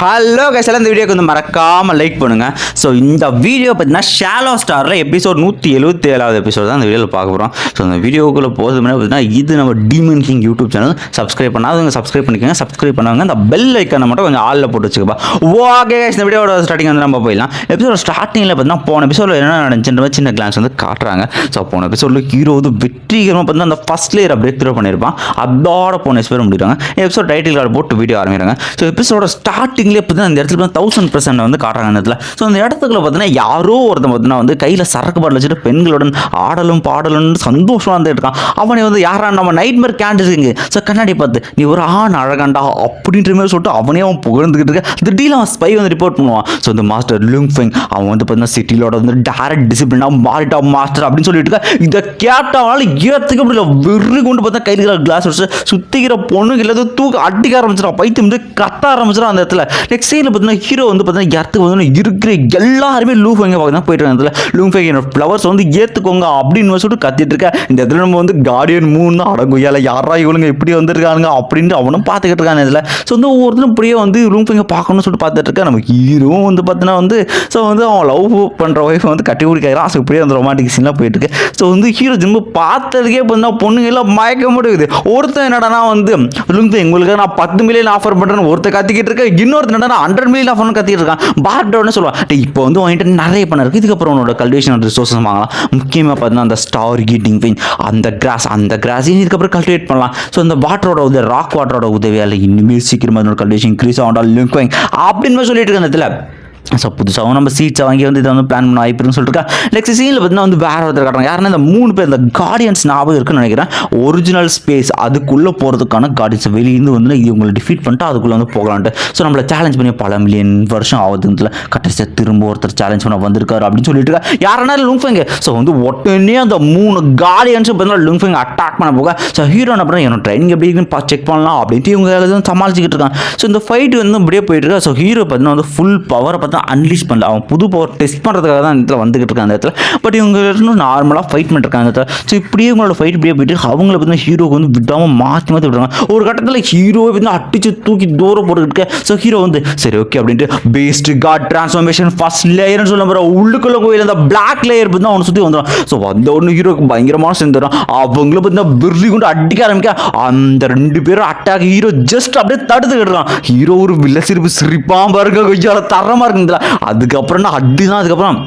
Hello guys எல்லாம் இந்த வீடியோக்கு வந்து மறக்காமல் லைக் பண்ணுங்கள் ஸோ இந்த வீடியோ பார்த்தீங்கன்னா ஷாலோ ஸ்டாரில் எபிசோட் நூற்றி எழுபத்தி ஏழாவது எபிசோட் தான் இந்த வீடியோவில் பார்க்க போகிறோம் ஸோ அந்த வீடியோக்குள்ளே போகிறது முன்னாடி பார்த்தீங்கன்னா இது நம்ம demon king YouTube channel subscribe பண்ணாதவங்க சப்ஸ்கிரைப் பண்ணிக்கோங்க. சப்ஸ்கிரைப் பண்ணுவாங்க அந்த பெல் ஐக்கானை மட்டும் கொஞ்சம் ஆளில் போட்டு வச்சுக்கப்பா. ஓகே கைஸ் இந்த வீடியோட ஸ்டார்டிங் வந்து நம்ம போயிடலாம். எபிசோட ஸ்டார்டிங்கில் பார்த்தீங்கன்னா போன எபிசோடில் என்ன நடந்துச்சுன்ற மாதிரி சின்ன கிளான்ஸ் வந்து காட்டுறாங்க. ஸோ போன எபிசோடில் ஹீரோ வந்து வெற்றிகரமாக பார்த்தீங்கன்னா அந்த ஃபஸ்ட் இயர் பிரேக் த்ரூ பண்ணியிருப்பான். அதோட போன எபிசோட முடிக்கிறாங்க. எபிசோட் டைட்டில் கார்டு போட்டு வீடியோ ஆரம்பிக்கிறாங்க. ஸோ எபிசோட ஸ்டார்டிங்லேயே பார்த்தீங்கன்னா இந்த இடத்துல தௌசண்ட் பர்சன்ட் வந்து காட்டுறாங்க அந்த இடத்துல. ஸோ அந்த இடத்துக்குள்ள பார்த்தீங்கன்னா யாரோ ஒருத்தன் பார்த்தீங்கன்னா வந்து கையில் சரக்கு பாட்டில் வச்சுட்டு பெண்களுடன் ஆடலும் பாடலும் சந்தோஷமாக வந்து இருக்கான். அவனை வந்து யாரா நம்ம நைட் மேர் கேண்டிஸுங்க ஸோ கண்ணாடி பார்த்து நீ ஒரு ஆண் அழகாண்டா அப்படின்ற மாதிரி சொல்லிட்டு அவனே அவன் புகழ்ந்துக்கிட்டு இருக்க திடீர்னு அவன் ஸ்பை வந்து ரிப்போர்ட் பண்ணுவான். ஸோ இந்த மாஸ்டர் லுங் ஃபெங் அவன் வந்து பார்த்தீங்கன்னா சிட்டிலோட வந்து டேரக்ட் டிசிப்ளினாக மாறிட்டா மாஸ்டர் அப்படின்னு சொல்லிட்டு இருக்கா இதை கேட்டவனால ஏற்றுக்க முடியல வெறி கொண்டு பார்த்தா கையில் கிளாஸ் வச்சு சுத்திக்கிற பொண்ணுங்க இல்லாத தூக்க அடிக்க ஆரம்பிச்சிடும் பைத்தியம் வந்து கத்த ஆரம்பிச்சிடான் அந்த இடத்துல. நெக்ஸ்ட் சைடில் பார்த்தீங்கன்னா ஹீரோ வந்து பார்த்தீங்கன்னா இடத்துக்கு வந்து இருக்கிற எல்லாருமே லூ ஃபெங்க பார்த்தீங்கன்னா போயிட்டு இடத்துல லூ ஃபெங்க ஃப்ளவர்ஸ் வந்து ஏற்றுக்கோங்க அப்படின்னு சொல்லிட்டு கத்திட்டு இருக்க. இந்த இடத்துல நம்ம வந்து கார்டியன் மூணு அடங்குயால யாரா இவளுங்க இப்படி வந்திருக்கானுங்க அப்படின்ட்டு அவனும் பார்த்துக்கிட்டு இருக்கான் இதில். ஸோ வந்து ஒவ்வொருத்தரும் இப்படியே வந்து ரூம் ஃபெங்க பார்க்கணும்னு சொல்லிட்டு பார்த்துட்டு இருக்கா. நம்ம ஹீரோவும் வந்து பார்த்தீங்கன்னா வந்து ஸோ வந்து அவன் லவ் பண்ணுற ஒய்ஃப் வந்து கட்டி பிடிக்கிறான் ஸோ இப்படியே அந்த ரொமான்டிக் சீன்லாம் போயிட்டு இருக்கு. ஸோ வந்து ஹீரோ திரும்ப பார்த்ததுக்கே பார்த்தீங்கன்னா பொண்ணுங்க எல்லாம் மயக்க முடியுது ஒருத்தன் என்னடா வந்து லுங்கு உங்களுக்கு நான் பத்து மில்லியன் ஆஃபர் பண்ணுறேன்னு ஒருத்த கத்திக்கிட்டு இருக்கேன் இன்னொரு என்னடா ஹண்ட்ரட் மில்லியன் ஆஃபர்னு கத்திட்டு இருக்கான் பார்டோன்னு சொல்லுவான். இப்போ வந்து உன்கிட்ட நிறைய பண்ண இருக்கு. இதுக்கப்புறம் உன்னோட கல்டிவேஷன் ரிசோர்ஸஸ் வாங்கலாம். முக்கியமாக பார்த்தீங்கன்னா அந்த ஸ்டார் கீட்டிங் பெயின் அந்த கிராஸ் அந்த கிராஸையும் இதுக்கப்புறம் கல்டிவேட் பண்ணலாம். ஸோ அந்த வாட்டரோட உதவி ராக் வாட்டரோட உதவியால் இனிமேல் சீக்கிரமாக அதனோட கல்டிவேஷன் இன்க்ரீஸ் ஆகும் லிங்க் அப்படின்னு சொல்லிட்டு இருக்க அந்த இடத்துல ஸோ புதுசாகவும் நம்ம சீட்ஸை வாங்கி வந்து இதை வந்து பிளான் பண்ண வாய்ப்பு இருக்குன்னு சொல்லிட்டு நெக்ஸ்ட் சீனில் பார்த்தீங்கன்னா வந்து வேற ஒருத்தர் காட்டுறாங்க. யாருன்னா இந்த மூணு பேர் இந்த கார்டியன்ஸ் ஞாபகம் இருக்குன்னு நினைக்கிறேன். ஒரிஜினல் ஸ்பேஸ் அதுக்குள்ளே போகிறதுக்கான கார்டியன்ஸ் வெளியிருந்து வந்து இவங்களை டிஃபீட் பண்ணிட்டு அதுக்குள்ளே வந்து போகலான்ட்டு. ஸோ நம்மளை சேலஞ்ச் பண்ணி பல மில்லியன் வருஷம் ஆகுதுல கடைசியாக திரும்ப ஒருத்தர் சேலஞ்ச் பண்ண வந்திருக்காரு அப்படின்னு சொல்லிட்டு இருக்கா. யாருன்னா லுங்ஃபெங்க ஸோ வந்து உடனே அந்த மூணு கார்டியன்ஸும் பார்த்தீங்கன்னா லுங்ஃபெங் அட்டாக் பண்ண போக ஸோ ஹீரோ என்ன பண்ணுறேன் என்னோட ட்ரைனிங் எப்படி இருக்குன்னு செக் பண்ணலாம் அப்படின்ட்டு இவங்க சமாளிச்சுக்கிட்டு இருக்காங்க. ஸோ இந்த ஃபைட் வந்து அப்படியே போயிட்டு இருக்கா. ஸோ ஹீரோ பார்த்தீங்கன்னா வந்து ஃபுல் பவரை பார்த்தா அன்லீஷ் பண்ணல. அவன் புது பவர் டெஸ்ட் பண்ணுறதுக்காக தான் இடத்துல வந்துகிட்டு இருக்கான் அந்த இடத்துல. பட் இவங்க இன்னும் நார்மலாக ஃபைட் பண்ணிருக்காங்க அந்த இடத்துல. ஸோ இப்படியே இவங்களோட ஃபைட் இப்படியே போயிட்டு அவங்கள பார்த்தீங்கன்னா ஹீரோக்கு வந்து விடாமல் மாற்றி மாற்றி விடுறாங்க. ஒரு கட்டத்தில் ஹீரோவை வந்து அடிச்சு தூக்கி தூரம் போட்டுக்கிட்டு ஸோ ஹீரோ வந்து சரி ஓகே அப்படின்ட்டு பேஸ்ட் காட் ட்ரான்ஸ்ஃபார்மேஷன் ஃபர்ஸ்ட் லேயர்னு சொல்ல போகிற உள்ளுக்குள்ள கோயில் அந்த பிளாக் லேயர் பற்றி அவனை சுற்றி வந்துடும் ஸோ வந்த ஒன்று ஹீரோக்கு பயங்கரமான சேர்ந்துடும் அவங்கள பார்த்தீங்கன்னா விருதி கொண்டு அடிக்க ஆரம்பிக்க அந்த ரெண்டு பேரும் அட்டாக் ஹீரோ ஜஸ்ட் அப்படியே தடுத்துக்கிடுறான். ஹீரோ ஒரு வில்ல சிரிப்பு சிரிப்பாக பாருங்க கொஞ்சம் தரமாக இருக்கு அதுக்கப்புறம் தான் அடி தான் அதுக்கப்புறம்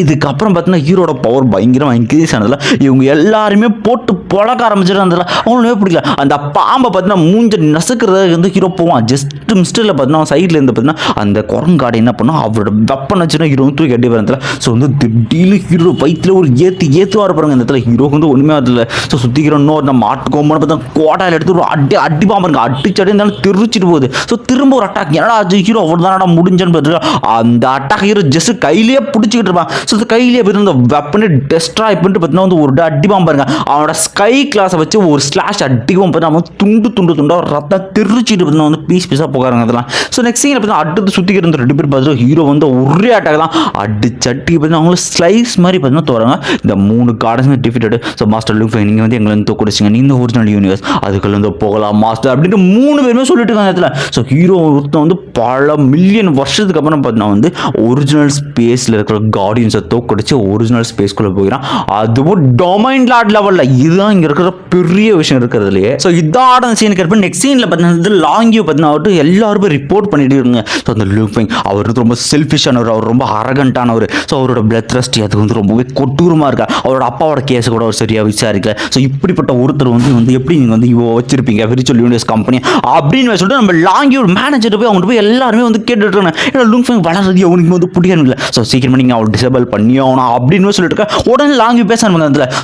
இதுக்கப்புறம் பார்த்தீங்கன்னா ஹீரோட பவர் பயங்கரமாக இன்க்ரீஸ் ஆனதில் இவங்க எல்லாருமே போட்டு புழக்க ஆரம்பிச்சிருந்ததில்ல அவங்களுமே பிடிக்கல. அந்த பாம்பை பார்த்தீங்கன்னா மூஞ்ச நசுக்கிறதுக்கு வந்து ஹீரோ போவான். ஜஸ்ட் மிஸ்டரில் பார்த்தீங்கன்னா சைடில் இருந்து பார்த்தீங்கன்னா அந்த குரங்காடை என்ன பண்ணா அவரோட வெப்பன் வச்சுன்னா ஹீரோ வந்து தூக்கி அடி வரதுல ஸோ வந்து திடீர்னு ஹீரோ வயிற்றுல ஒரு ஏற்றி ஏற்றுவா இருப்பாருங்க இந்த இடத்துல. ஹீரோக்கு வந்து ஒன்றுமே அதில் ஸோ சுற்றிக்கிற இன்னொரு நம்ம மாட்டு பார்த்தா கோட்டாயில் எடுத்து ஒரு அடி அடி பாம்புங்க அடிச்சு அடி இருந்தாலும் தெரிச்சிட்டு போகுது. ஸோ திரும்ப ஒரு அட்டாக் என்னடா ஹீரோ அவ்வளோ தானடா முடிஞ்சன்னு பார்த்துட்டு அந்த அட்டாக் ஹீரோ ஜஸ்ட் கையிலேயே பிடிச்சிக்கிட்டு இருப்பான் ஸோ இந்த கையிலேயே போய் அந்த வெப்பனை டெஸ்ட்ராய் பண்ணிட்டு பார்த்தீங்கன்னா வந்து ஒரு அடி பாருங்க. அவனோட ஸ்கை கிளாஸை வச்சு ஒரு ஸ்லாஷ் அடிக்கும் பார்த்தீங்கன்னா அவன் துண்டு துண்டு துண்டா ரத்தம் தெரிச்சிட்டு பார்த்தீங்கன்னா வந்து பீஸ் பீஸாக போகிறாங்க அதெல்லாம். ஸோ நெக்ஸ்ட் சீன் பார்த்தீங்கன்னா அடுத்து சுற்றிக்கிட்டு இந்த ரெண்டு பேர் பார்த்துட்டு ஹீரோ வந்து ஒரே அட்டாக் தான் அடிச்சட்டி பார்த்தீங்கன்னா அவங்கள ஸ்லைஸ் மாதிரி பார்த்தீங்கன்னா தோறாங்க. இந்த மூணு guardians defeated so master look நீங்கள் வந்து எங்களை வந்து தோக்கடிச்சிங்க நீங்க ஒரிஜினல் யூனிவர்ஸ் அதுக்குள்ள வந்து போகலாம் மாஸ்டர் அப்படின்ட்டு மூணு பேருமே சொல்லிட்டு இருக்காங்க இடத்துல. ஸோ ஹீரோ ஒருத்தன் வந்து பல மில்லியன் வருஷத்துக்கு அப்புறம் பார்த்தீங்கன்னா வந்து ஒரிஜினல் ஸ்பேஸில் இருக்கிற ஆடியன்ஸை தோக்கடிச்சு ஒரிஜினல் ஸ்பேஸ்க்குள்ளே போகிறான் அதுவும் டொமைன் லாட் லெவலில் இதுதான் இங்கே இருக்கிற பெரிய விஷயம் இருக்கிறதுலையே ஸோ இதான சீனுக்கு இருப்ப நெக்ஸ்ட் சீனில் பார்த்தீங்கன்னா லாங்கியூ பார்த்தீங்கன்னா பார்த்தீங்கன்னா எல்லாருமே ரிப்போர்ட் பண்ணிட்டு இருங்க ஸோ அந்த லூஃபிங் அவர் வந்து ரொம்ப செல்ஃபிஷானவர் அவர் ரொம்ப அரகண்டானவர் ஸோ அவரோட பிளட் த்ரஸ்ட் அது வந்து ரொம்பவே கொட்டூரமாக இருக்கா? அவரோட அப்பாவோட கேஸ் கூட அவர் சரியாக விசாரிக்கல. ஸோ இப்படிப்பட்ட ஒருத்தர் வந்து வந்து எப்படி நீங்கள் வந்து இவ்வளோ வச்சிருப்பீங்க? விரிச்சுவல் யூனிவர்ஸ் கம்பெனி அப்படின்னு சொல்லிட்டு நம்ம லாங்கியூர் மேனேஜர் போய் அவங்க போய் எல்லாருமே வந்து கேட்டுட்டு இருக்காங்க. ஏன்னா ஃபைங் வளர்றது அவனுக்கு வந்து பிடிக்கணும் ஸோ சீக்கிரமாக நீங்கள் அவள் டிசேபிள் பண்ணியோனா அப்படின்னு சொல்லிட்டு இருக்க. உடனே லாங் வியூ பேச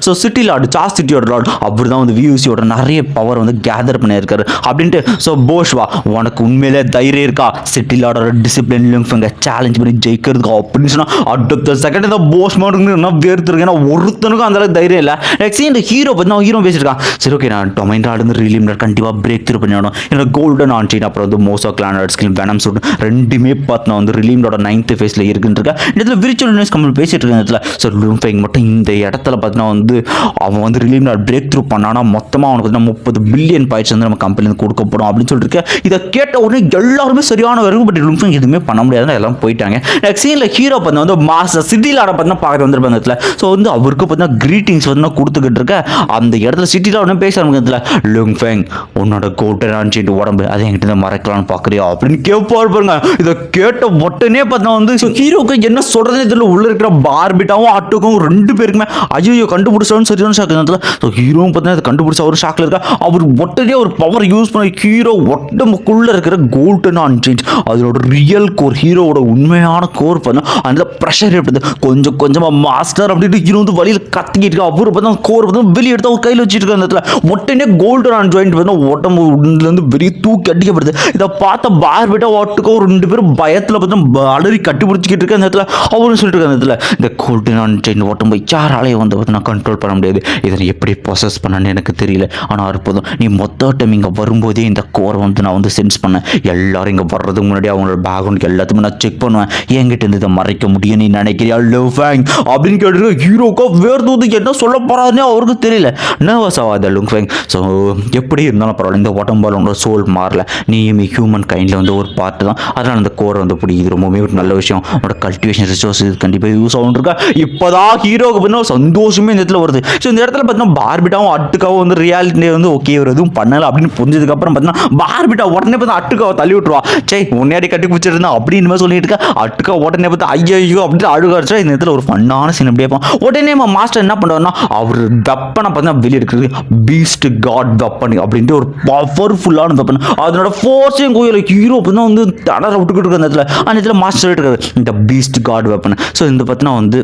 ஸோ சிட்டி லார்டு சாஸ் சிட்டியோட லார்டு அவர் தான் வந்து வியூசியோட நிறைய பவர் வந்து கேதர் பண்ணியிருக்காரு. அப்படின்ட்டு ஸோ போஷ்வா உனக்கு உண்மையிலே தைரியம் இருக்கா? சிட்டி லார்டோட டிசிப்ளின் லுங்ஃபிங்க சேலஞ்ச் பண்ணி ஜெயிக்கிறதுக்கு? அப்படின்னு சொன்னால் அடுத்த செகண்ட் இந்த போஸ் மாட்டுக்கு வேர்த்துருக்கு ஏன்னா ஒருத்தனுக்கும் அந்தளவுக்கு தைரியம் இல்லை. நெக்ஸ்ட் இந்த ஹீரோ பற்றி நான் ஹீரோ பேசியிருக்கான். சரி ஓகே நான் டொமைன் ராடு ரிலீம் கண்டிப்பாக பிரேக் த்ரூ பண்ணிடணும் ஏன்னா கோல்டன் ஆன்சைன் அப்புறம் வந்து மோசோ கிளானட் ஸ்கில் வெனம் சூட் ரெண்டுமே பார்த்து நான் வந்து ரிலீமோட நைன்த் ஃபேஸில் இருக்குன்னு இருக்கேன். இந்த இடத்துல விரிச்சுவல் யூனிவர்ஸ் கம்பெனி பேசிட்டு இருக்க இடத்துல ஸோ லூஃபெங் மட்டும் இந்த இடத்துல பார்த்தீங்கன்னா வந்து அவன் வந்து ரிலீவ் பிரேக் த்ரூ பண்ணானா மொத்தமாக அவனுக்கு வந்து முப்பது பில்லியன் பாய்ச்சி வந்து நம்ம கம்பெனிலேருந்து கொடுக்கப்படும் அப்படின்னு சொல்லிட்டு இதை கேட்ட உடனே எல்லாருமே சரியான வரைக்கும் பட் லூஃபெங் எதுவுமே பண்ண முடியாதுன்னு எல்லாம் போயிட்டாங்க. நெக்ஸ்ட் சீனில் ஹீரோ பார்த்தா வந்து மாச சிட்டியில் ஆட பார்த்தா பார்க்க வந்துருப்பாங்க இடத்துல ஸோ வந்து அவருக்கு பார்த்தீங்கன்னா கிரீட்டிங்ஸ் வந்து கொடுத்துக்கிட்டு இருக்க அந்த இடத்துல சிட்டியில் உடனே பேச ஆரம்பிக்கிறதுல லுங் ஃபேங் உன்னோட கோட்டரான்னு உடம்பு அதை என்கிட்ட மறைக்கலாம்னு பார்க்குறியா? அப்படின்னு கேட்பாரு பாருங்க. இதை கேட்ட உடனே பார்த்தா வந்து ஸோ ஹீரோக்கு என்ன சொல்றது இதில் உள்ள இருக்கிற பார்பிட்டாவும் ஆட்டோக்கும் ரெண்டு பேருக்குமே. ஐயோ கண்டுபிடிச்சாலும் சரியான ஷாக் இடத்துல ஸோ ஹீரோவும் பார்த்தீங்கன்னா அதை கண்டுபிடிச்ச அவர் ஷாக்கில் இருக்கா? அவர் உடனே ஒரு பவர் யூஸ் பண்ணி ஹீரோ உடம்புக்குள்ள இருக்கிற கோல்டன் ஆன் சேஞ்ச் அதோட ரியல் கோர் ஹீரோவோட உண்மையான கோர் பார்த்தா அந்த ப்ரெஷர் எப்படி கொஞ்சம் கொஞ்சமாக மாஸ்டர் அப்படின்ட்டு ஹீரோ வந்து வழியில் கத்திக்கிட்டு இருக்கா. அவர் பார்த்தா கோர் பார்த்தா வெளியே எடுத்து அவர் கையில் வச்சுட்டு இருக்க அந்த இடத்துல உடனே கோல்டன் ஆன் ஜாயிண்ட் பார்த்தா உடம்பு உள்ளேருந்து வெளியே தூக்கி அடிக்கப்படுது. இதை பார்த்த பார்பிட்டா ஒட்டுக்கோ ரெண்டு பேரும் பயத்தில் பார்த்தா அலறி கட்டி பிடிச்சிக்கிட்டு இருக்க அந்த இடத்துல அவரும் சொல்லிட்டு இருக்க அந்த இந்த இந்த நான் ஆன் ஓட்டும் போய் யாராலையும் வந்து நான் கண்ட்ரோல் பண்ண முடியாது. இதை எப்படி ப்ராசஸ் பண்ணணும்னு எனக்கு தெரியல. ஆனால் அற்புதம் நீ மொத்த டைம் இங்கே வரும்போதே இந்த கோரை வந்து நான் வந்து சென்ஸ் பண்ணேன். எல்லாரும் இங்கே வர்றதுக்கு முன்னாடி அவங்களோட பேக்ரவுண்ட் எல்லாத்துக்குமே நான் செக் பண்ணுவேன். என்கிட்ட இருந்து இதை மறைக்க முடியும் நீ நினைக்கிறியா? லவ் ஃபேங் அப்படின்னு கேட்டு ஹீரோக்கோ வேறு என்ன சொல்ல போகிறாருன்னு அவருக்கு தெரியல. நர்வஸ் ஆகாத லுங் ஃபேங் ஸோ எப்படி இருந்தாலும் பரவாயில்ல இந்த உடம்பால் உங்களோட சோல் மாறல. நீயும் ஹியூமன் கைண்டில் வந்து ஒரு பார்ட்டு தான். அதனால் அந்த கோரை வந்து பிடிக்குது. ரொம்பவே ஒரு நல்ல விஷயம். உன்னோட கல்டிவேஷன் ரிசோர்ஸ் கண்டிப்பாக யூஸ் ஆகும் இருக்கா? இப்போதான் ஹீரோக்கு பார்த்தீங்கன்னா சந்தோஷமே இந்த இடத்துல வருது. ஸோ இந்த இடத்துல பார்த்தீங்கன்னா பார்பிட்டாவும் அட்டுக்காவும் வந்து ரியாலிட்டி வந்து ஓகே ஒரு எதுவும் பண்ணலை அப்படின்னு புரிஞ்சதுக்கப்புறம் பார்த்தீங்கன்னா பார்பிட்டா உடனே பார்த்தா அட்டுக்காவை தள்ளி விட்டுருவா. சே முன்னாடி கட்டி பிடிச்சிருந்தா அப்படின்னு மாதிரி சொல்லிட்டு இருக்கா? அட்டுக்கா உடனே பார்த்தா ஐயோ அப்படின்னு அழுகாச்சா இந்த இடத்துல ஒரு ஃபன்னான சீன் அப்படியே பார்ப்போம் உடனே மாஸ்டர் என்ன பண்ணுவார்னா அவர் வெப்பனை பார்த்தீங்கன்னா வெளியே இருக்கிறது பீஸ்ட் காட் வெப்பன் அப்படின்ட்டு ஒரு பவர்ஃபுல்லான வெப்பன். அதனோட ஃபோர்ஸையும் கோயில் ஹீரோ பார்த்தீங்கன்னா வந்து தடரை விட்டுக்கிட்டு இருக்கிற அந்த இடத்துல. அந்த இடத்துல மாஸ்டர் இருக்காரு இந்த பீஸ்ட் காட் வெப்பன். ஸோ இந்த பார்த்தீங்கன்னா வந்து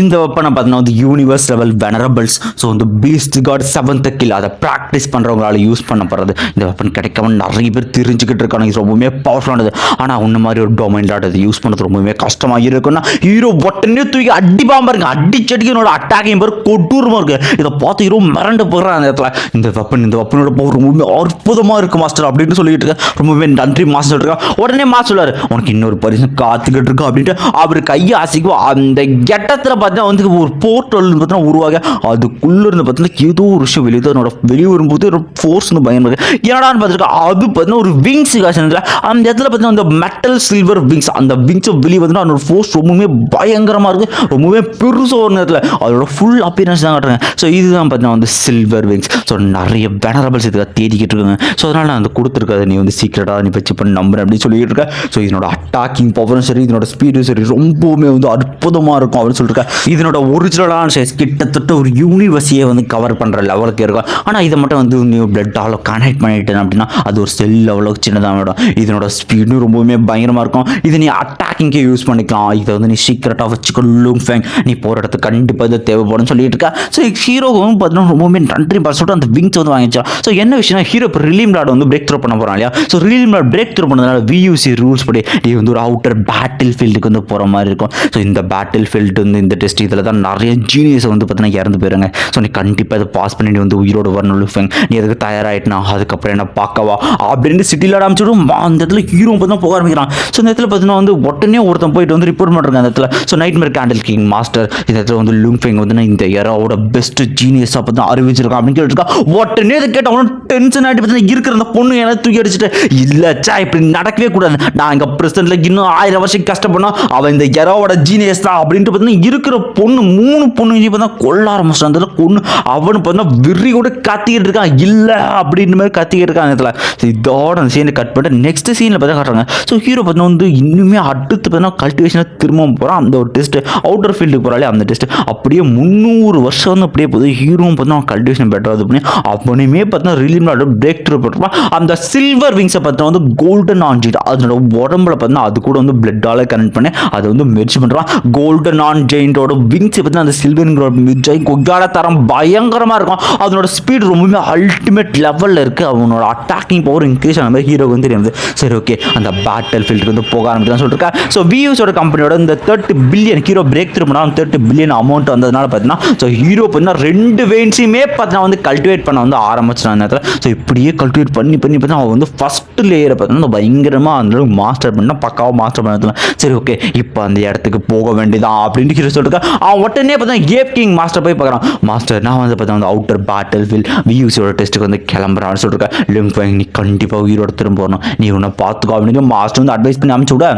இந்த வெப்பனை பார்த்தீங்கன்னா வந்து யூனிவர்ஸ் லெவல் வெனரபிள்ஸ் ஸோ வந்து பீஸ்ட் காட் செவன்த் கில் அதை ப்ராக்டிஸ் பண்ணுறவங்களால யூஸ் பண்ணப்படுறது. இந்த வெப்பன் கிடைக்காம நிறைய பேர் தெரிஞ்சுக்கிட்டு இருக்காங்க இது ரொம்பவுமே பவர்ஃபுல்லானது ஆனால் உன்ன மாதிரி ஒரு டொமைன் அது யூஸ் பண்ணுறது ரொம்பவுமே கஷ்டமாக இருக்குன்னா ஹீரோ உடனே தூக்கி அடிப்பாம இருக்கு அடிச்சடிக்கு என்னோட அட்டாக் பேர் கொடூரமாக இருக்குது இதை பார்த்து ஹீரோ மிரண்டு போடுறான் அந்த இடத்துல. இந்த வெப்பன் இந்த வெப்பனோட பவர் ரொம்பவுமே அற்புதமாக இருக்கு மாஸ்டர் அப்படின்னு சொல்லிட்டு இருக்கேன் ரொம்பவே நன்றி மாஸ்டர் இருக்கா. உடனே மாஸ்டர் சொல்லுவார் உனக்கு இன்னொரு பரிசு காத்துக்கிட்டு இருக்கா அப்படின்ட்டு. அவர் கையை அசைக்கும் அந்த கெட்டத்தில் பார்த்தீங்கன்னா வந்து ஒரு போர்ட்டல் பார்த்தீங்கன்னா உருவாக அதுக்குள்ளே இருந்து பார்த்தீங்கன்னா ஏதோ ஒரு விஷயம் வெளியே அதனோட வெளியே வரும்போது ஒரு ஃபோர்ஸ் வந்து பயங்கரமாக என்னடான்னு பார்த்துருக்கா அது பார்த்தீங்கன்னா ஒரு விங்ஸ் காசு அந்த இடத்துல பார்த்தீங்கன்னா அந்த மெட்டல் சில்வர் விங்ஸ் அந்த விங்ஸை வெளியே வந்து அதோட ஃபோர்ஸ் ரொம்பவுமே பயங்கரமாக இருக்குது ரொம்பவே பெருசாக ஒரு நேரத்தில். அதோட ஃபுல் அப்பியரன்ஸ் தான் காட்டுறாங்க. ஸோ இதுதான் பார்த்தீங்கன்னா வந்து சில்வர் விங்ஸ் ஸோ நிறைய வெனரபிள்ஸ் இதுக்காக தேடிக்கிட்டு இருக்காங்க. ஸோ அதனால் நான் அந்த கொடுத்துருக்காது. நீ வந்து சீக்கிரட்டாக நீ வச்சு பண்ணி நம்புறேன் அப்படின்னு சொல்லிட்டு இருக்க. ஸோ இதனோட அட்டாக்கிங் பவரும் சரி இதனோட ஸ்பீடும் சரி ரொம்பவுமே வந்து அற்புதமாக இருக்கும் அப்படின்னு சொல்லிட்டு இதனோட ஒரிஜினலான சைஸ் கிட்டத்தட்ட ஒரு யூனிவர்ஸையே வந்து கவர் பண்ணுற லெவலுக்கு இருக்கும். ஆனால் இதை மட்டும் வந்து நீ பிளட்டால் கனெக்ட் பண்ணிட்டேன் அப்படின்னா அது ஒரு செல் லெவலுக்கு சின்னதாக விடும் இதனோட ஸ்பீடும் ரொம்பவுமே பயங்கரமாக இருக்கும். இதை நீ அட்டாக்கிங்கே யூஸ் பண்ணிக்கலாம். இதை வந்து நீ சீக்கிரட்டாக வச்சுக்கோ லூங் ஃபேங் நீ போகிற இடத்துக்கு கண்டிப்பாக இது தேவைப்படும் சொல்லிட்டு இருக்கா. ஸோ ஹீரோவும் பார்த்தீங்கன்னா ரொம்பவுமே நன்றி. பார்த்து அந்த விங்ஸ் வந்து வாங்கிச்சா ஸோ என்ன விஷயம்னா ஹீரோ இப்போ ரிலீம் லாட் வந்து பிரேக் த்ரூ பண்ண போகிறான் இல்லையா? So realm lord break through பண்ணதுனால வியூசி ரூல்ஸ் படி நீ வந்து ஒரு அவுட்டர் பேட்டில் ஃபீல்டுக்கு வந்து போகிற மாதிரி இருக்கும். ஸோ இந்த இந்த பேட்டில் ஃபீல்டு வந்து இந்த டெஸ்ட் இதில் தான் நிறைய ஜீனியஸ் வந்து பார்த்தீங்கன்னா இறந்து போயிருங்க ஸோ நீ கண்டிப்பாக இதை பாஸ் பண்ணி வந்து உயிரோடு வரணும் லுஃபெங் நீ அதுக்கு தயாராகிட்டனா அதுக்கப்புறம் என்ன பார்க்கவா? அப்படின்னு சிட்டியில் ஆரம்பிச்சிடும் அந்த இடத்துல ஹீரோ பார்த்தா போக ஆரம்பிக்கிறான். ஸோ இந்த இடத்துல பார்த்தீங்கன்னா வந்து உடனே ஒருத்தன் போயிட்டு வந்து ரிப்போர்ட் பண்ணுறாங்க அந்த இடத்துல. So nightmare candle king master இந்த இடத்துல வந்து லுங்ஃபெங் வந்து இந்த எராவோட பெஸ்ட் ஜீனியஸாக பார்த்து அறிவிச்சிருக்கான் அப்படின்னு கேட்டுருக்கா உடனே இதை கேட்டவனும் டென்ஷன் ஆகிட்டு பார்த்தீங்கன்னா இருக்கிற அந்த பொண்ணு ஏன்னா தூக்கி அடிச்சுட்டு இல்லச்சா இப்படி நடக்கவே கூடாது. நான் இங்கே பிரசிடென்ட்ல இன்னும் ஆயிரம் வருஷம் கஷ்டப்படணும். அவன் இந்த எராவோட ஜீனியஸ் தான் அப்படின்ட்டு பார்த்தீங்கன்னா இருக்கிற பொண்ணு மூணு பொண்ணு பார்த்தா கொள்ள ஆரம்பிச்சிட்டு அந்த பொண்ணு அவனு பார்த்தீங்கன்னா விரி கூட கத்திக்கிட்டு இருக்கான். இல்லை அப்படின்ற மாதிரி கத்திக்கிட்டு இருக்கான் அந்த இடத்துல. இதோட அந்த சீனை கட் பண்ணிட்டு நெக்ஸ்ட் சீனில் பார்த்தா காட்டுறாங்க. ஸோ ஹீரோ பார்த்தீங்கன்னா வந்து இன்னுமே அடுத்து பார்த்தீங்கன்னா கல்டிவேஷனாக திரும்பவும் போகிறான் அந்த ஒரு டெஸ்ட் அவுட்டர் ஃபீல்டுக்கு போகிறாலே அந்த டெஸ்ட் அப்படியே முந்நூறு வருஷம் வந்து அப்படியே போகுது. ஹீரோவும் பார்த்தீங்கன்னா கல்டிவேஷன் பெட்டர் இது பண்ணி அவனுமே பார்த்தீங்கன்னா ரிலீம் பிரேக் த்ரூ போட்டுருப்பான். அந்த சில்வர் விங்ஸை பார்த்தா வந்து கோல்டன் ஆன்ஜிட் அதனோட உடம்புல பார்த்தீங்கன்னா அது கூட வந்து பிளட்டால் கனெக்ட் பண்ணி அதை வந்து மெர்ச் பண்ணுறான் கோல்டன் ஆன் ஜெயின்டோட விங்ஸை பார்த்தீங்கன்னா அந்த சில்வருங்கிற ஜெயின் கொக்காட தரம் பயங்கரமாக இருக்கும். அதனோட ஸ்பீடு ரொம்பவுமே அல்டிமேட் லெவலில் இருக்குது அவனோட அட்டாக்கிங் பவர் இன்க்ரீஸ் ஆன மாதிரி ஹீரோக்கு வந்து தெரியுது. சரி ஓகே அந்த பேட்டல் ஃபீல்டு வந்து போக ஆரம்பிக்கலாம் சொல்லிருக்கா ஸோ வியூஸோட கம்பெனியோட இந்த thirty billion hero break through பண்ணால் தேர்ட்டி பில்லியன் அமௌண்ட் வந்ததுனால பார்த்தீங்கன்னா ஸோ ஹீரோ பார்த்தீங்கன்னா ரெண்டு வெயின்ஸையுமே பார்த்தீங்கன்னா வந்து கல்டிவேட் பண்ண வந்து ஆரம்பிச்சிட்டான் நேரத்தில் ஸோ இப்படியே கல்டிவேட் பண்ணி பண்ணி பார்த்தீங்கன்னா அவன் வந்து ஃபஸ்ட் ஃபஸ்ட்டு லேயரை பார்த்தீங்கன்னா பயங்கரமாக அந்த மாஸ்டர் பண்ணால் பக்காவாக மாஸ்டர் பண்ணலாம் சரி ஓகே இப்போ அந்த இடத்துக்கு போக வேண்டியதான் அப்படின்னு ஹீரோ சொல்லிட்டு அவன் உடனே பார்த்தா கேப் கிங் மாஸ்டர் போய் பார்க்குறான். மாஸ்டர் நான் வந்து பார்த்தா வந்து அவுட்டர் பேட்டில் ஃபீல் வியூஸோட டெஸ்ட்டுக்கு வந்து கிளம்புறான்னு சொல்லிருக்கேன் லிங்க் நீ கண்டிப்பாக உயிரோட திரும்ப வரணும். நீ உன்னை பார்த்துக்கோ அப்படின்னு மாஸ்டர் வந்து அட்வைஸ் பண்ணி அனுப்பிச்சு விட.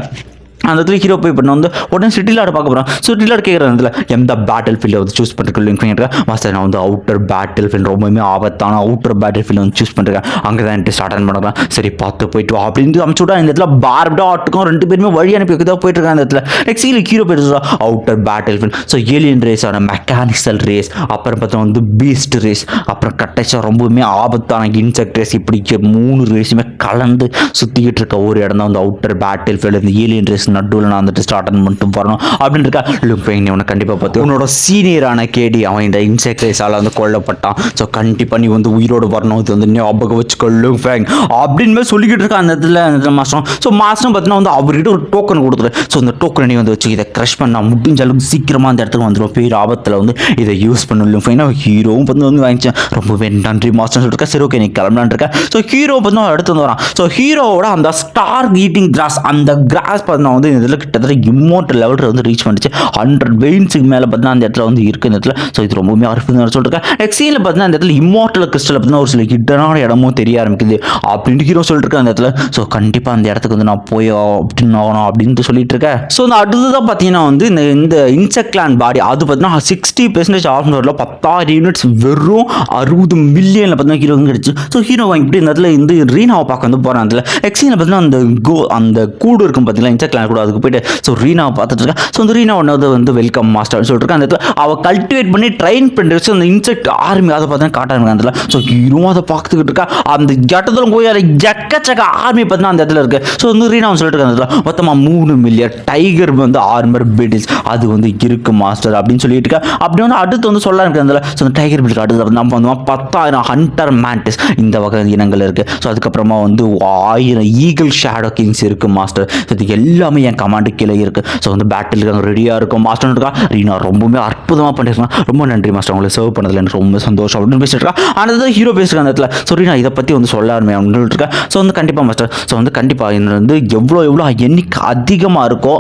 அந்த இடத்துல ஹீரோ போய் பண்ண வந்து உடனே சிட்டியில் பார்க்க போகிறான் ஸோ கேட்குற இடத்துல எந்த பேட்டில் ஃபீல்டை வந்து சூஸ் பண்ணிருக்க லிங்க் மாஸ்டர் நான் வந்து அவுட்டர் பேட்டில் ஃபீல்ட் ரொம்பவுமே ஆபத்தான அவுட்டர் பேட்டில் ஃபீல்டை வந்து சூஸ் பண்ணுறேன் அங்கே தான் என்கிட்ட ஸ்டார்ட் பண்ணுறேன் சரி பார்த்து போயிட்டு வா அப்படின்னு அமுச்சு விட்டா இந்த இடத்துல பார்ப்டா ஆட்டுக்கும் ரெண்டு பேருமே வழி அனுப்பி வைக்க தான் போயிட்டு இருக்காங்க அந்த இடத்துல. நெக்ஸ்ட் சீல ஹீரோ போயிட்டு outer battle field so alien ரேஸான மெக்கானிக்கல் ரேஸ் அப்புறம் பார்த்தா வந்து பீஸ்ட் ரேஸ் அப்புறம் கட்டைச்சா ரொம்பவுமே ஆபத்தான இன்செக்ட் ரேஸ் இப்படி மூணு ரேஸுமே கலந்து சுற்றிக்கிட்டு இருக்க ஒரு இடம் தான் வந்து அவுட்டர் பேட்டில் ஃபீல்டு இந்த ஏலியன் ரேஸ் நடுவில் நான் வந்துட்டு ஸ்டார்ட் பண்ணிட்டு வரணும் அப்படின்னு இருக்கா லுப்பைங் நீ உன்னை கண்டிப்பாக பார்த்து உன்னோட சீனியரான கேடி அவன் இந்த இன்செக்டைஸால் வந்து கொல்லப்பட்டான். ஸோ கண்டிப்பாக நீ வந்து உயிரோடு வரணும். இது வந்து ஞாபகம் வச்சுக்கோ லுஃபேங் அப்படின்னு சொல்லிக்கிட்டு இருக்கான் அந்த இடத்துல அந்த இடத்துல மாஸ்டர் ஸோ மாஸ்டர் பார்த்தீங்கன்னா வந்து அவர்கிட்ட ஒரு டோக்கன் கொடுத்துரு. ஸோ அந்த டோக்கனை நீ வந்து வச்சு இதை க்ரஷ் பண்ணால் முடிஞ்ச அளவுக்கு சீக்கிரமாக அந்த இடத்துக்கு வந்துடும் பேர் ஆபத்தில் வந்து இதை யூஸ் பண்ணணும் லுஃபைனா ஹீரோவும் வந்து வந்து வாங்கிச்சேன். ரொம்பவே நன்றி மாஸ்டர் சொல்லிருக்கா. சரி ஓகே நீ கிளம்பலான் இருக்கேன் ஸோ ஹீரோ வந்து அடுத்து வந்து வரான். ஸோ ஹீரோவோட அந்த ஸ்டார் ஈட்டிங் கிராஸ் அந்த கிராஸ் பார்த்தீங்கன்னா வந்து இந்த இதில் கிட்டத்தட்ட இம்மோட்டல் லெவலில் வந்து ரீச் பண்ணிச்சு. ஹண்ட்ரட் பெயின்ஸுக்கு மேலே பார்த்தீங்கன்னா அந்த இடத்துல வந்து இருக்குது இந்த இடத்துல. ஸோ இது ரொம்பவுமே அற்புதம் சொல்லிருக்கேன் நெக்ஸ்டில் பார்த்தீங்கன்னா அந்த இடத்துல இம்மோட்டல் கிறிஸ்டல் பார்த்தீங்கன்னா ஒரு சில ஹிட்டனான இடமும் தெரிய ஆரம்பிக்குது. அப்படின்னு ஹீரோ சொல்லிருக்கேன் அந்த இடத்துல. ஸோ கண்டிப்பாக அந்த இடத்துக்கு வந்து நான் போய் அப்படின்னு ஆகணும் அப்படின்ட்டு சொல்லிட்டு இருக்கேன் ஸோ இந்த அடுத்ததான் பார்த்தீங்கன்னா வந்து இந்த இந்த இன்செக்ட்லான் பாடி அது பார்த்தீங்கன்னா சிக்ஸ்டி பெர்சன்டேஜ் ஆஃப் வரல. பத்தாயிரம் யூனிட்ஸ் வெறும் அறுபது மில்லியனில் பார்த்தீங்கன்னா ஹீரோ கிடச்சி. ஸோ ஹீரோ இப்படி இந்த இடத்துல இந்த ரீனாவை பார்க்க வந்து போகிறான் அதில் எக்ஸினில் பார்த்தீங்கன்னா அந்த கோ அந்த கூடு இருக்கும் பார்த்தீங்கன்னா இன்செக்ட்லான் கூட அதுக்கு போயிட்டு ஸோ ரீனாவை பார்த்துட்டு இருக்கேன் ஸோ அந்த ரீனா ஒன்று வந்து வெல்கம் மாஸ்டர்னு சொல்லிட்டு அந்த இடத்துல அவள் கல்டிவேட் பண்ணி ட்ரெயின் பண்ணிட்டு அந்த இன்செக்ட் ஆர்மி அதை பார்த்தீங்கன்னா காட்டாங்க அந்த ஸோ இன்னும் அதை பார்த்துக்கிட்டு இருக்கா. அந்த ஜட்டத்தில் போய் அதை எக்கச்சக்க ஆர்மி பார்த்தீங்கன்னா அந்த இடத்துல இருக்கு. ஸோ வந்து ரீனா சொல்லிட்டு இருக்காங்க அந்த இடத்துல மொத்தமாக மூணு மில்லியன் டைகர் வந்து ஆர்மர் பிடில்ஸ் அது வந்து இருக்கு மாஸ்டர் அப்படின்னு சொல்லிட்டு இருக்கா. அப்படி வந்து அடுத்து வந்து சொல்ல இருக்கு அந்த ஸோ அந்த டைகர் பிடில் அடுத்து நம்ம வந்து பத்தாயிரம் ஹண்டர் மேண்டிஸ் இந்த வகை இனங்கள் இருக்கு. ஸோ அதுக்கப்புறமா வந்து ஆயிரம் ஈகிள் ஷேடோ கிங்ஸ் இருக்கு மாஸ்டர் ஸோ இது எல்லாமே என் கமாண்டு கீழே இருக்கு. ஸோ வந்து பேட்டில் இருக்காங்க ரெடியாக இருக்கும். மாஸ்டர் இருக்கா? ரீனா ரொம்பவுமே அற்புதமாக பண்ணியிருக்காங்க ரொம்ப நன்றி மாஸ்டர் உங்களை சர்வ் பண்ணதில் எனக்கு ரொம்ப சந்தோஷம். அப்படின்னு பேசிட்டு இருக்கா. ஆனால் ஹீரோ பேசுகிறாங்க அந்த இடத்துல. ஸோ ரீனா இதை பற்றி வந்து சொல்ல ஆரம்பி அப்படின்னு இருக்கா. ஸோ வந்து கண்டிப்பாக மாஸ்டர் ஸோ வந்து கண்டிப்பாக இது வந்து எவ்வளோ எவ்வளோ எண்ணிக்கை அதிகமாக இருக்கோ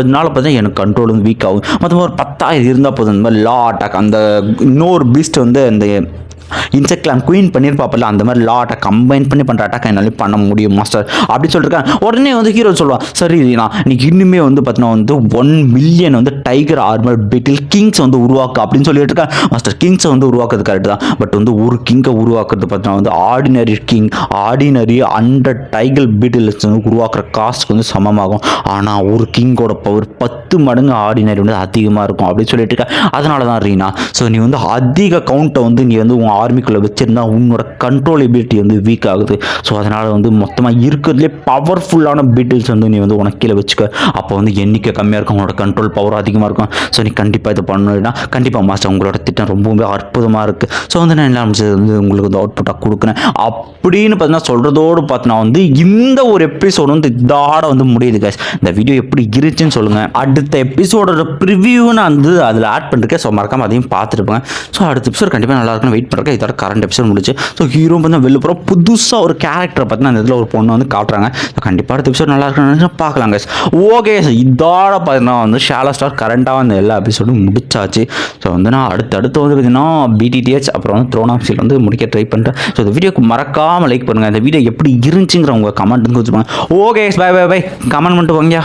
அதனால பார்த்தா எனக்கு கண்ட்ரோல் வந்து வீக் ஆகும். மொத்தமாக ஒரு பத்தாயிரம் இருந்தால் போதும். இந்த மாதிரி லா அட்டாக் அந்த இன்னொரு பீஸ்ட் வந்து அந்த இன்செக்ட்லாம் குயின் பண்ணியிருப்பாப்பில்ல அந்த மாதிரி லாட்டை கம்பைன் பண்ணி பண்ணுற அட்டாக் என்னாலே பண்ண முடியும் மாஸ்டர் அப்படின்னு சொல்லியிருக்கேன் உடனே வந்து ஹீரோ சொல்லுவான் சரி நான் இன்னைக்கு இன்னுமே வந்து பார்த்தீங்கன்னா வந்து ஒன் மில்லியன் வந்து டைகர் ஆர்மர் பிட்டில் கிங்ஸ் வந்து உருவாக்கு அப்படின்னு சொல்லிட்டு இருக்கேன் மாஸ்டர் கிங்ஸை வந்து உருவாக்குறது கரெக்ட் தான். பட் வந்து ஒரு கிங்கை உருவாக்குறது பார்த்தீங்கன்னா வந்து ordinary king ordinary hundred tiger beetles வந்து உருவாக்குற காஸ்ட்டுக்கு வந்து சமமாகும். ஆனால் ஒரு கிங்கோட பவர் பத்து மடங்கு ஆர்டினரி வந்து அதிகமாக இருக்கும் அப்படின்னு சொல்லிட்டு இருக்கேன் அதனால தான் ரீனா ஸோ நீ வந்து அதிக கவுண்ட்டை வந்து நீ வந்து உன் ஆர்மிக்குள்ளே வச்சுருந்தா உன்னோட கண்ட்ரோலபிலிட்டி வந்து வீக் ஆகுது. ஸோ அதனால் வந்து மொத்தமாக இருக்கிறதுலே பவர்ஃபுல்லான பீட்டில்ஸ் வந்து நீ வந்து உனக்கு கீழே வச்சுக்க. அப்போ வந்து எண்ணிக்கை கம்மியாக இருக்கும். உன்னோட கண்ட்ரோல் பவர் அதிகமாக இருக்கும். ஸோ நீ கண்டிப்பாக இதை பண்ணணும்னா கண்டிப்பாக மாஸ்டர் உங்களோட திட்டம் ரொம்பவே அற்புதமாக இருக்குது ஸோ வந்து நான் எல்லாம் வந்து உங்களுக்கு வந்து அவுட்புட்டாக கொடுக்குறேன். அப்படின்னு பார்த்தீங்கன்னா சொல்கிறதோடு பார்த்தீங்கன்னா வந்து இந்த ஒரு எபிசோடு வந்து இதோட வந்து முடியுது கேஸ் இந்த வீடியோ எப்படி இருந்துச்சுன்னு சொல்லுங்கள் அடுத்த எபிசோடோட ப்ரிவியூ நான் வந்து அதில் ஆட் பண்ணிருக்கேன். ஸோ மறக்காம அதையும் பார்த்துருப்பேன் ஸோ அடுத்த எபிசோட் கண்டிப்பாக நல்லா இருக்குன்னு வெயிட் பண்ணுறேன் இதோட கரண்ட் எபிசோட் முடிச்சு ஸோ ஹீரோ வந்து வெளில போகிறோம் புதுசாக ஒரு கேரக்டரை பார்த்தீங்கன்னா அந்த இதில் ஒரு பொண்ணு வந்து காட்டுறாங்க. ஸோ கண்டிப்பாக அடுத்த எபிசோட் நல்லா இருக்குன்னு பார்க்கலாம் guys. ஓகே சார் இதோட பார்த்தீங்கன்னா வந்து ஷாலா ஸ்டார் கரண்ட்டாக வந்து எல்லா எபிசோடும் முடிச்சாச்சு. ஸோ வந்து நான் அடுத்து அடுத்து வந்து பார்த்தீங்கன்னா பிடிடிஹெச் அப்புறம் வந்து த்ரோனாப்சில் வந்து முடிக்க ட்ரை பண்ணுறேன் ஸோ இந்த வீடியோக்கு மறக்காமல் லைக் பண்ணுங்கள் இந்த வீடியோ எப்படி இருந்துச்சுங்கிற உங்கள் கமெண்ட் வந்து வச்சுப்பாங்க okay bye bye bye comment பண்ணிட்டு வாங்கயா.